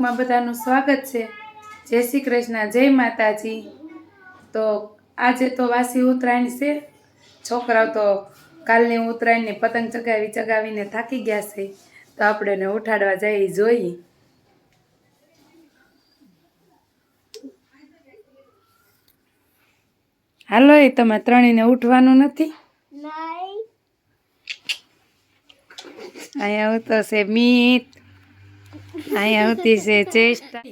બ્લોગમાં બધાનું સ્વાગત છે. જય શ્રી કૃષ્ણ જય માતાજી. તો આજે તો વાસી ઉત્તરાયણ છે. છોકરાઓ તો કાલની ઉત્તરાયણની પતંગ ચગાવી ચગાવીને થાકી ગયા છે. તો આપણે એને ઉઠાડવા જઈ. જોઈએ હાલો એ તમે ત્રણેયને ઉઠવાનું નથી? અહીંયા આવતો છે મીત. અહીંયા આવતી છે. ચેષ્ટા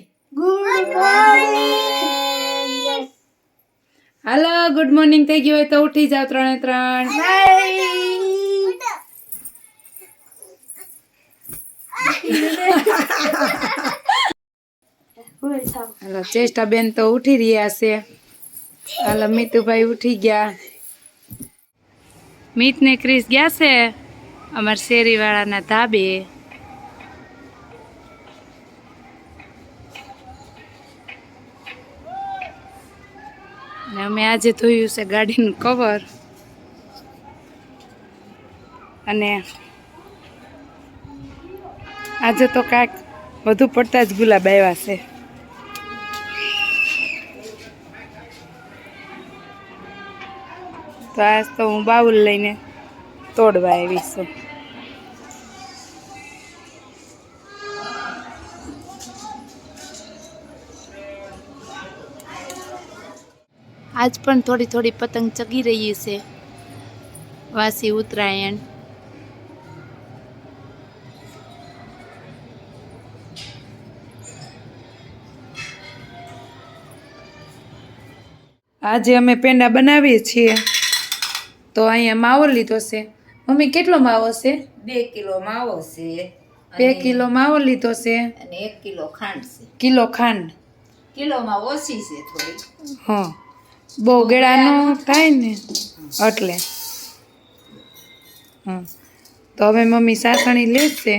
હાલો ગુડ મોર્નિંગ થઈ ગયું હોય તો ઉઠી જાવ ત્રણે ત્રણ. હાલો ચેષ્ટા બેન તો ઉઠી રહ્યા છે. હાલો મીતુભાઈ ઉઠી ગયા. મીત ને ક્રિસ ગયા છે અમાર શેરીવાળાના ધાબે. અને અમે આજે ધોયું છે ગાડીનું કવર અને આજે તો કાંઈક વધુ પડતા જ ગુલાબ આવ્યા છે. તો આજ તો હું બાઉલ લઈને તોડવા આવી છું. આજ પણ થોડી થોડી પતંગ ચગી રહી છે. વાસી ઉત્તરાયણ. આજે અમે પેંડા બનાવીએ છીએ. તો અહીંયા માવો લીધો છે. મમ્મી કેટલો માવો છે? બે કિલો માવો છે. બે કિલો માવો લીધો છે. અને એક કિલો ખાંડ છે. કિલો ખાંડ. કિલોમાં ઓછી છે થોડી. હા. બહુ ગળાનું થાય ને એટલે. હા તો હવે મમ્મી સાસણી લેશે.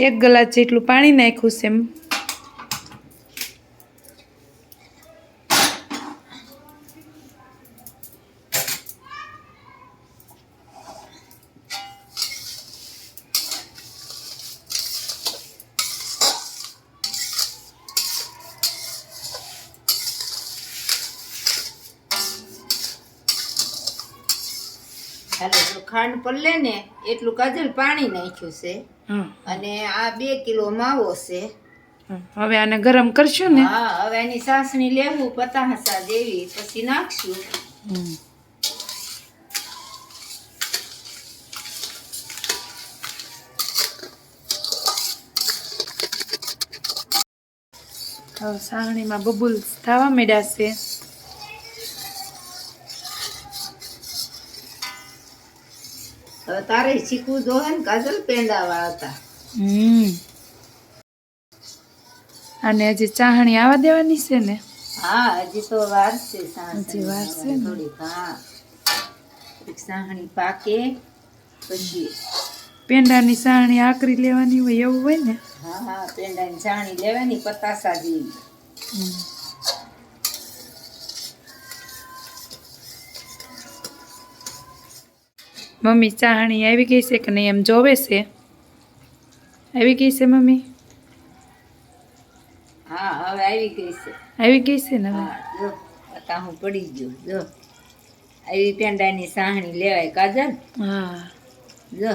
એક ગ્લાસ જેટલું પાણી નાખ્યું છે એમ હાલો જો ખાંડ પલ્લે ને એટલું કાજલ પાણી નાખ્યું છે. અને આ બે કિલો માવો છે. હવે આને ગરમ કરશું ને? હા હવે એની સાસણી લેવું પતાહસા દેવી પછી નાખશું. હવે બબુલ થવા માંડ્યા છે. હવે તારે શીખવું જોવે ને કાજલ પેંડા હતા. હમ. અને હજી ચાહણી આવવા દેવાની છે ને? હા હજી તો વાર છે હજી વાર છે થોડી હા. ચાહણી પાકે પછી પેંડાની ચાહણી આકરી લેવાની હોય એવું હોય ને? હા હા પેંડાની ચાહણી લેવાની પતાસા જેવી. મમ્મી ચાહણી આવી ગઈ છે કે નહીં એમ જોવે છે? આવી ગઈ છે મમ્મી? હા હવે આવી ગઈ છે. આવી ગઈ છે ને હા જો પતા હું પડી ગયું જો. આવી પેંડાની સાહણી લેવાય કાજલ. હા. જો.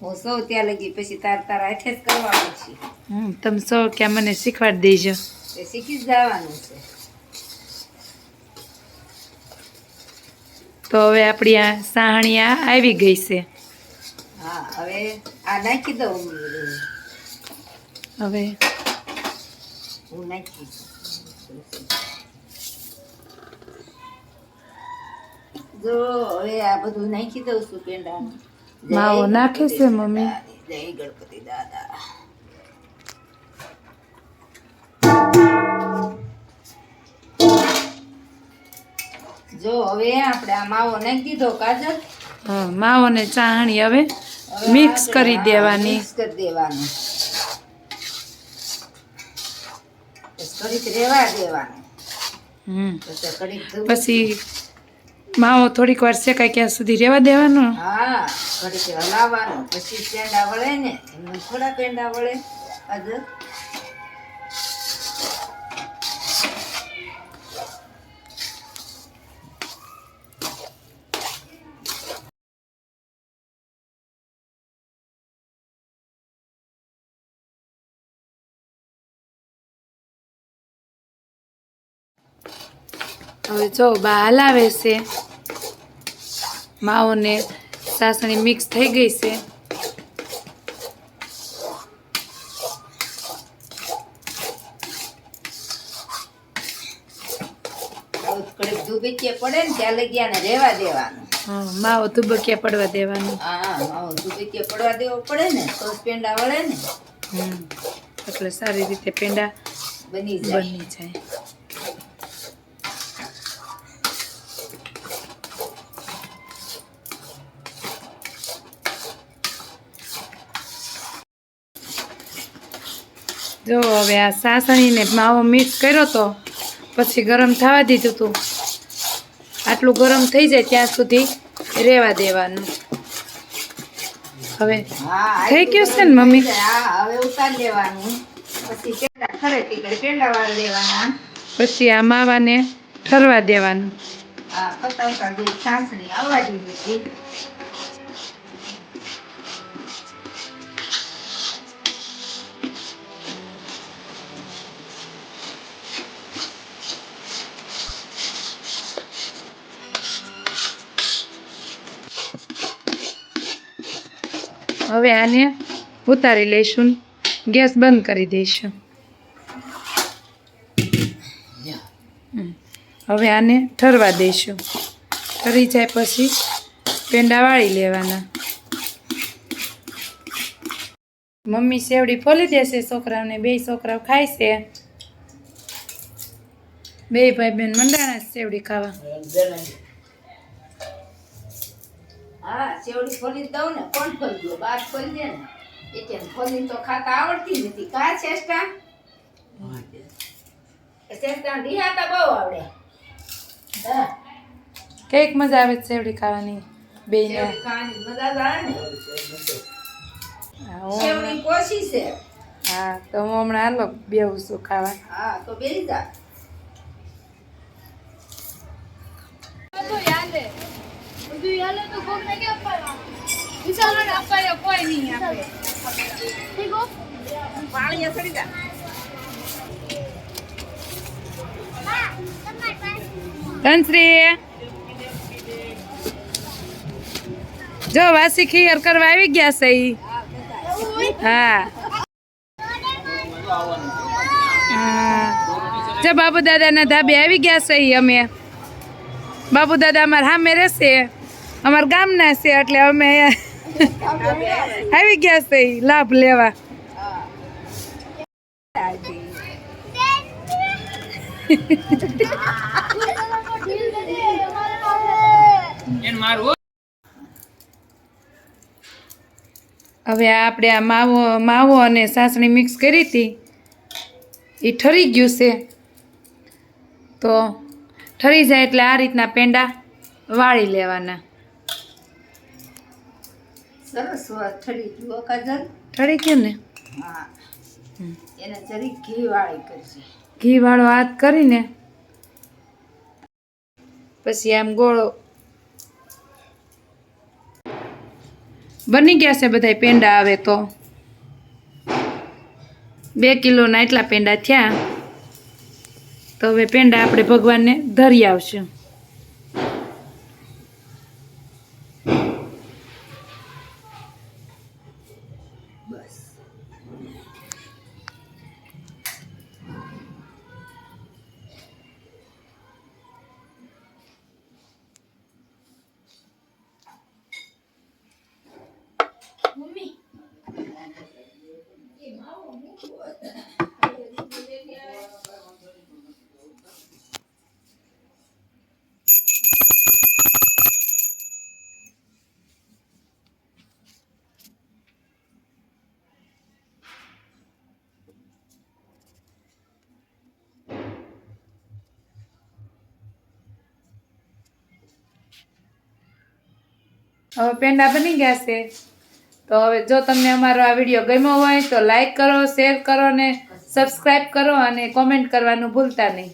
હું સૌ ત્યાં લગી પછી તાર તારા હાથે જ કરવાનું છે. હમ તમે સૌ ક્યાં મને શીખવાડી દેજો. એ શીખી જ જવાનું છે. તો હવે આપણી આ સાહણી આ આવી ગઈ છે. હા હવે આ નાખી દઉં હવે હું નાખી જો હવે આ બધું નાખી દઉં છું પેંડાનું. માવો નાખે છે મમ્મી? જય ગણપતિ દાદા. જો હવે આપણે આ માવો નાખી દીધો કાજલ. હા, માવો ને ચાહણી હવે મિક્સ કરી દેવાની. મિક્સ કરી દેવાનું. રેવા દેવાનું. હમ. પછી માવો થોડીક વાર શેકાય ક્યાં સુધી રહેવા દેવાનો? હા ઘડીક હલાવવાનું. પછી પેંડા વળે ને થોડા પેંડા વળે. આજે હવે જો બા હલાવે છે. માવો ને સાસણી મિક્સ થઈ ગઈ છે. દુબીચે પડે ને ત્યાં લગ્યા ને રહેવા દેવાનું. માવો ધુબકિયા પડવા દેવાનું. હા માવો પડવા દેવો પડે ને તો પેંડા વળે ને. એટલે સારી રીતે પેંડા બની જાય. બની જાય. જો, હવે આ સાસણીને માવો મિક્સ કર્યો તો પછી ગરમ થવા દીધું હતું આટલું ગરમ થઈ જાય ત્યાં સુધી રહેવા દેવાનું. હવે થઈ ગયું છે ને, મમ્મી? પછી આ માવાને ઠરવા દેવાનું. હવે આને ઉતારી લઈશું. ગેસ બંધ કરી દઈશું. હવે આને ઠરવા દઈશું. ઠરી જાય પછી પેંડા વાળી લેવાના. મમ્મી સેવડી ફોલી દેશે, છોકરાઓને બે છોકરાઓ ખાય છે. બે ભાઈ બેન મંડાણા સેવડી ખાવા. હા સેવડી ખોલી દઉં ને કોણ ખોલી દો બાર ખોલી દે ને. એટલે ખોલી તો ખાતા આવડતી નથી. કા ચેષ્ટા ચેષ્ટા ઢીહાતા બહુ આવડે. હા. કંઈક મજા આવે છે સેવડી ખાવાની બે ખાવાની મજા આવે ને. હા સેવડી કોશી છે. હા તો હું હમણાં હાલો બેહું છું ખાવા. હા તો બેસી જા. બધું યાલે બધું યાલે તો કોકને કેમ પાડવાનું વિશાલને અપાય કોઈ નહીં આપે. ઠીક હો. પાણી સડી જા. ધનશ્રી. જો વાસી ખીર કરવા આવી ગયા છે ઈ. હા. હા. જો બાબુ દાદાના ધાબે આવી ગયા છે અમે. બાબુ દાદા અમારા સામે રહેશે. અમારા ગામના છે એટલે અમે આવી ગયા છે લાભ લેવા. હવે આપણે આ માવો માવો અને સાસણી મિક્સ કરી હતી. એ ઠરી ગયું છે. તો ઠરી જાય એટલે આ રીતના પેંડા વાળી લેવાના. સરસ ઠરી જુઓ કાજલ ઠરી ગયું ને? હા. એને જરી ઘી વાળી કરજે. ઘી વાળો હાથ કરીને? પછી આમ ગોળો. બની ગયા છે બધાય પેંડા આવે તો. બે કિલોના એટલા પેંડા થયા. તો હવે પેંડા આપણે ભગવાનને ધરી આવશું. મમ્મી. હવે પેંડા બની ગયા છે. તો હવે જો તમને અમારો આ વીડિયો ગમ્યો હોય તો લાઈક કરો શેર કરો ને સબસ્ક્રાઈબ કરો અને કોમેન્ટ કરવાનું ભૂલતા નહીં.